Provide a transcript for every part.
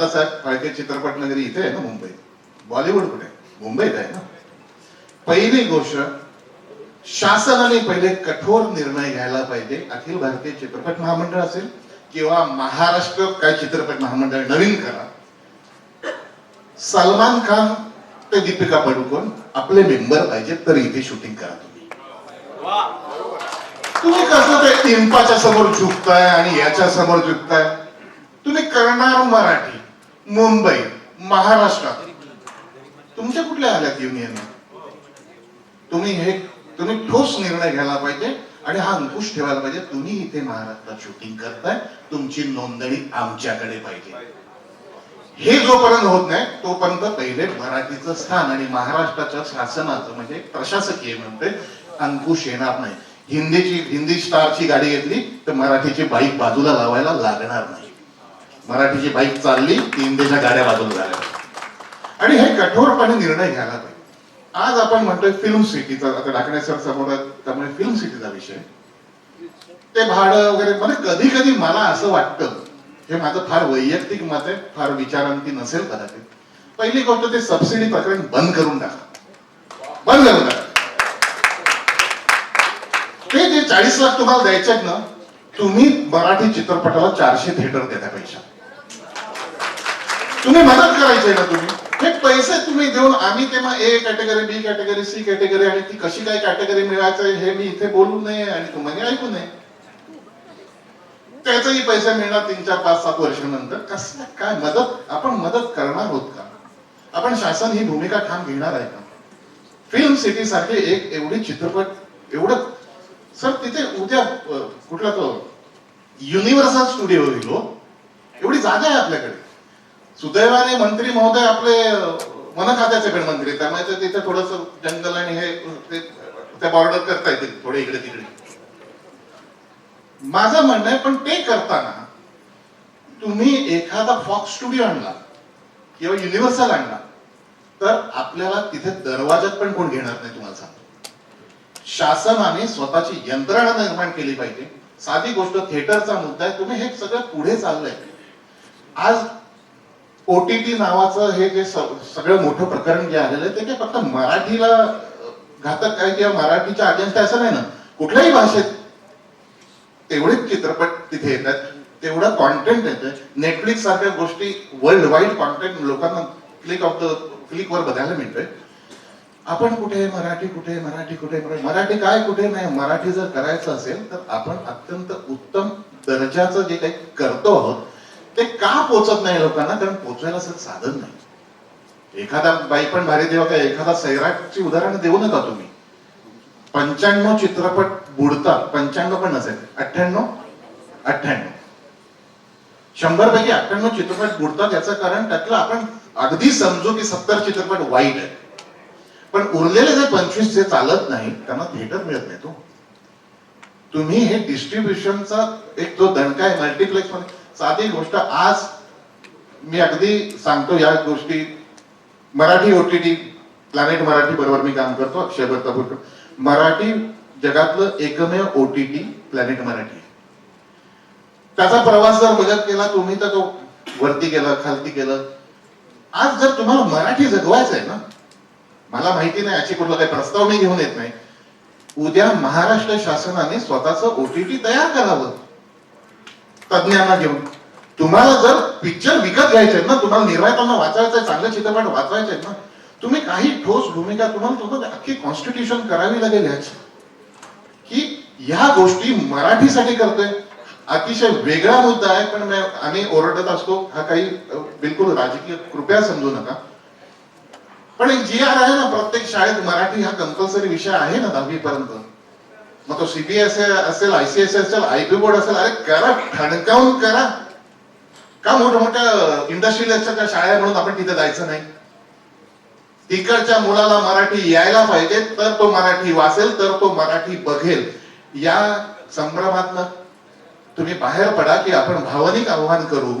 दादासाहेब फाळके चित्रपट नगरी इथे आहे ना मुंबईत बॉलिवूड कुठे? मुंबईत आहे ना. पहिली गोष्ट शासनाने पहिले कठोर निर्णय घ्यायला पाहिजे. अखिल भारतीय चित्रपट महामंडळ असेल किंवा महाराष्ट्र काय चित्रपट महामंडळ नवीन करा. सलमान खान ते दीपिका पडुकोन आपले मेंबर पाहिजे तर इथे शूटिंग करा तुम्ही. तुम्ही कसं ते इम्पाच्या समोर झुकताय आणि याच्या समोर झुकताय? तुम्ही करणार मराठी. मुंबई महाराष्ट्रात तुमच्या कुठल्या आल्यात युनियन तुम्ही हे तुम्ही ठोस निर्णय घ्यायला पाहिजे आणि हा अंकुश ठेवायला पाहिजे. तुम्ही इथे महाराष्ट्रात शूटिंग करताय. तुमची नोंदणी आमच्याकडे पाहिजे. हे जोपर्यंत होत नाही तोपर्यंत पहिले मराठीचं स्थान आणि महाराष्ट्राच्या शासनाचं म्हणजे प्रशासकीय म्हणते अंकुश येणार नाही. हिंदीची हिंदी स्टारची गाडी घेतली तर मराठीची बाईक बाजूला लावायला लागणार नाही. मराठीची बाईक चालली की हिंदीच्या गाड्या बाजूला झाल्या. आणि हे कठोरपणे निर्णय घ्यायला पाहिजे. आज आपण म्हणतोय फिल्म सिटीचा आता डाकणे सर समोर त्यामुळे फिल्म सिटीचा विषय. ते भाडं वगैरे म्हणजे कधी कधी मला असं वाटतं हे माझं फार वैयक्तिक मत आहे फार विचारांती नसेल कदाचित. पहिली गोष्ट ते सबसिडी प्रकरण बंद करून टाका. बंद करून टाका. ते जे चाळीस लाख तुम्हाला द्यायचे आहेत ना तुम्ही मराठी चित्रपटाला चारशे थिएटर देता पैशा तुम्ही मदत करायची ना तुम्ही? हे पैसे तुम्ही देऊन आम्ही तेव्हा A category B category C category आणि ती कशी काय कॅटेगरी मिळायचं हे मी इथे बोलू नये आणि तुम्हाला ऐकू नये त्याचेही पैसे मिळणार तीन चार पाच सात वर्षानंतर. कसं काय मदत? आपण मदत करणार आहोत का? आपण शासन ही भूमिका ठाम घेणार आहे का? फिल्म सिटी सारखे एक एवढी चित्रपट एवढं सर तिथे उद्या कुठला तो युनिव्हर्सल स्टुडिओ होईल एवढी जागा आहे आपल्याकडे. सुदैवाने मंत्री महोदय आपले अ, वन खात्याचे पण मंत्री. त्यामुळे ते तिथे थोडस जंगल आणि हे ते त्या बॉर्डर करता येतील थोडे इकडे तिकडे. माझं म्हणणं आहे पण ते करताना तुम्ही एखादा फॉक्स स्टुडिओ आणला किंवा युनिव्हर्सल आणला तर आपल्याला तिथे दरवाजात पण कोण घेणार नाही तुम्हाला सांगतो. शासनाने स्वतःची यंत्रणा निर्माण केली पाहिजे. साधी गोष्ट थिएटरचा मुद्दा आहे तुम्ही हे सगळं पुढे चाललंय. आज ओटीटी नावाचं हे जे सगळं मोठं प्रकरण जे आलेलं आहे ते काय फक्त मराठीला घातक काय किंवा मराठीच्या अगेन्स्ट असं नाही ना? कुठल्याही भाषेत तेवढेच चित्रपट तिथे येतात तेवढं कॉन्टेंट येतं. नेटफ्लिक्स सारख्या गोष्टी वर्ल्ड वाईड कॉन्टेंट लोकांना क्लिक ऑफ द क्लिक वर बघायला मिळतोय. आपण कुठे मराठी कुठे मराठी कुठे मराठी काय कुठे नाही? मराठी जर करायचं असेल तर आपण अत्यंत उत्तम दर्जाचं जे काही करतो आहोत का पोचत नाही लोकांना? कारण पोचवायला साधन नाही. एखादा बाई पण भारी देवा काय एखादा सैराटची उदाहरण देऊ नका तुम्ही. पंच्याण्णव चित्रपट बुडतात पंच्याण्णव पण नसेल. अठ्ठ्याण्णव? अठ्ठ्याण्णव. शंभर पैकी अठ्ठ्याण्णव चित्रपट बुडतात याचं कारण त्यातलं आपण अगदी समजू की सत्तर चित्रपट वाईट आहे पण उरलेले जे पंचवीस जे चालत नाही त्यांना थिएटर मिळत नाही तो. तुम्ही हे डिस्ट्रीब्युशनचा एक जो दणका आहे मल्टिप्लेक्समध्ये साधी गोष्ट आज मी अगदी सांगतो या गोष्टी. मराठी ओटीटी प्लॅनेट मराठी बरोबर मी काम करतो अक्षय भरता मराठी जगातलं एकमेव ओटीटी प्लॅनेट मराठी. त्याचा प्रवास जर बघत केला तुम्ही तर तो वरती गेला खालती गेलं. आज जर तुम्हाला मराठी जगवायचं आहे ना मला माहिती नाही याची कुठला काही प्रस्ताव मी घेऊन येत नाही. उद्या महाराष्ट्र शासनाने स्वतःच ओटीटी तयार करावं. तज्ञांना घेऊन. तुम्हाला जर पिक्चर विकत घ्यायचे आहेत ना तुम्हाला निर्मात्यांना वाचायचं आहे चांगले चित्रपट वाचवायचे आहेत ना तुम्ही काही ठोस भूमिका तुम्हाला अख्खी कॉन्स्टिट्यूशन करावी लागेल याची. की ह्या गोष्टी मराठीसाठी करतोय. अतिशय वेगळा मुद्दा आहे पण मी- आम्ही ओरडत असतो हा काही बिलकुल राजकीय कृपया समजू नका. पण एक जी आर आहे ना प्रत्येक शाळेत मराठी हा कंपल्सरी विषय आहे ना दहावी पर्यंत मग तो सीबीएसए असेल आयसीएसए असेल आयपी बोर्ड असेल अरे करा ठणकावून करा. का मोठ्या मोठ्या इंडस्ट्रियलिस्टच्या शाळा म्हणून आपण तिथे जायचं नाही? तिकडच्या मुलाला मराठी यायला पाहिजे तर तो मराठी वाचेल तर तो मराठी बघेल. या संभ्रमातनं तुम्ही बाहेर पडा की आपण भावनिक आव्हान करू.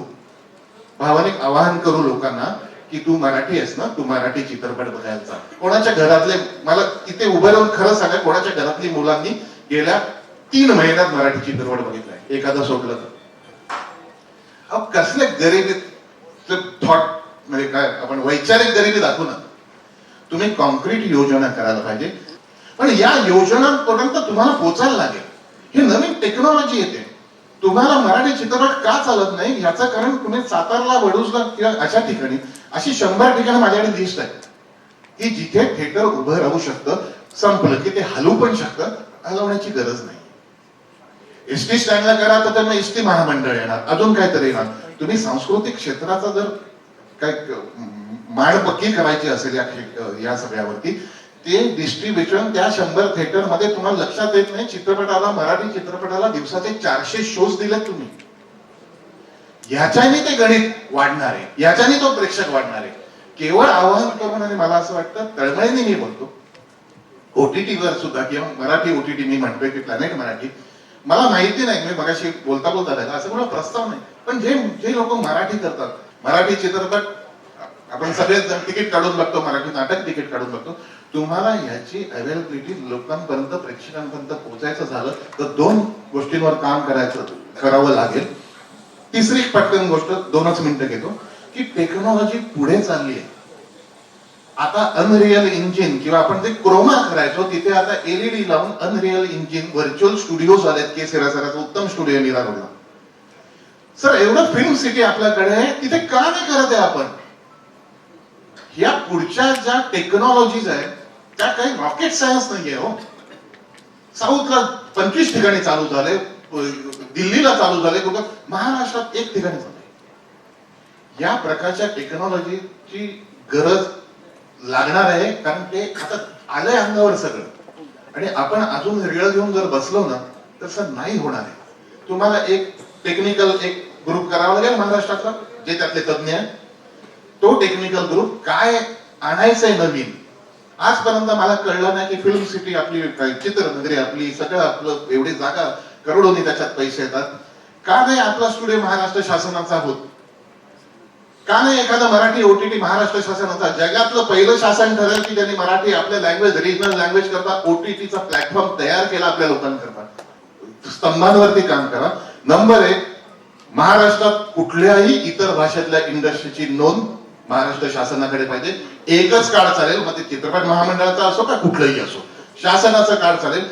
भावनिक आवाहन करू लोकांना की तू मराठी आहेस ना तू मराठी चित्रपट बघायला जा. कोणाच्या घरातले मला इथे उभं राहून खरं सांगा कोणाच्या घरातली मुलांनी गेल्या तीन महिन्यात मराठी चित्रपट बघितलाय एखादा सोडलं तर. अब कसले गरिबी थॉट म्हणजे काय आपण वैचारिक गरिबी दाखवू ना. तुम्ही कॉन्क्रीट योजना करायला पाहिजे. पण या योजनांपर्यंत तुम्हाला पोचायला लागेल. ही नवीन टेक्नॉलॉजी येते. तुम्हाला मराठी चित्रपट का चालत नाही? याचं कारण तुम्ही सातारला वडूजला किंवा अशा ठिकाणी अशी शंभर ठिकाणी माझ्याकडे लिस्ट आहे की जिथे थिएटर उभं राहू शकतं संपलं की ते हलवू पण शकतं हलवण्याची गरज नाही. एस टी स्टँडला करा तर त्यांना एस टी महामंडळ येणार. अजून काहीतरी येणार. तुम्ही सांस्कृतिक क्षेत्राचा जर काय माड पक्की करायची असेल या या सगळ्यावरती ते डिस्ट्रीब्युशन त्या शंभर थिएटरमध्ये तुम्हाला लक्षात येत नाही. चित्रपटाला मराठी चित्रपटाला दिवसाचे चारशे शोज दिलेत तुम्ही. ह्याच्याने ते गणित वाढणार आहे. याच्याने तो प्रेक्षक वाढणार आहे. केवळ आवाहन करून आणि मला असं वाटतं तळमळीने मी बोलतो. OTT वर सुद्धा किंवा मराठी ओटीटी मी म्हणतोय की प्लॅनेट मराठी मला माहिती नाही मी मगाशी बोलता बोलता राहिला असं कुठला प्रस्ताव नाही. पण जे जे लोक मराठी करतात मराठी चित्रपट आपण सगळेच जण तिकीट काढून बघतो मराठी नाटक तिकीट काढून बघतो तुम्हाला ह्याची अवेलेबिलिटी लोकांपर्यंत प्रेक्षकांपर्यंत पोहोचायचं झालं तर दोन गोष्टींवर काम करायचं करावं लागेल. तिसरी पटकन गोष्ट दोनच मिनिटं घेतो की टेक्नॉलॉजी पुढे चालली आहे. आता अनरिअल इंजिन किंवा आपण जे क्रोमा करायचो तिथे आता एलईडी लावून अनरिअल इंजिन व्हर्च्युअल स्टुडिओ झालेत के सिरासराचा उत्तम स्टुडिओ निरा सर एवढं फिल्म सिटी आपल्याकडे आहे तिथे का नाही करत आहे आपण? या पुढच्या ज्या टेक्नॉलॉजीज आहेत त्या काही रॉकेट सायन्स नाहीये हो. साऊथला पंचवीस ठिकाणी चालू झाले दिल्लीला चालू झाले कुठं? महाराष्ट्रात एक ठिकाणी झाले. या प्रकारच्या टेक्नॉलॉजीची गरज लागणार आहे कारण ते आता आलंय अंगावर सगळं. आणि आपण अजून रिळ घेऊन जर बसलो ना तसं नाही होणार आहे. तुम्हाला एक टेक्निकल एक ग्रुप करावा लागेल महाराष्ट्रातला जे त्यातले तज्ज्ञ आहेत. तो टेक्निकल ग्रुप काय आणायचंय नवीन? आजपर्यंत मला कळलं नाही की फिल्म सिटी आपली काय चित्रनगरी आपली सगळं आपलं एवढी जागा करोडोनी त्याच्यात पैसे येतात. का नाही आपला स्टुडिओ महाराष्ट्र शासनाचा होत? का नाही एखादं मराठी ओटीटी महाराष्ट्र शासनाचा जगातलं पहिलं शासन ठरेल की त्यांनी मराठी आपल्या लँग्वेज रिजनल लँग्वेज करता ओटीटीचा प्लॅटफॉर्म तयार केला आपल्या लोकांकरता. स्तंभांवरती काम करा. नंबर एक महाराष्ट्रात कुठल्याही इतर भाषेतल्या इंडस्ट्रीची नोंद महाराष्ट्र शासनाकडे पाहिजे. एकच काळ चालेल मग ते चित्रपट महामंडळाचा असो का कुठलंही असो. शासनाचा काळ चालेल.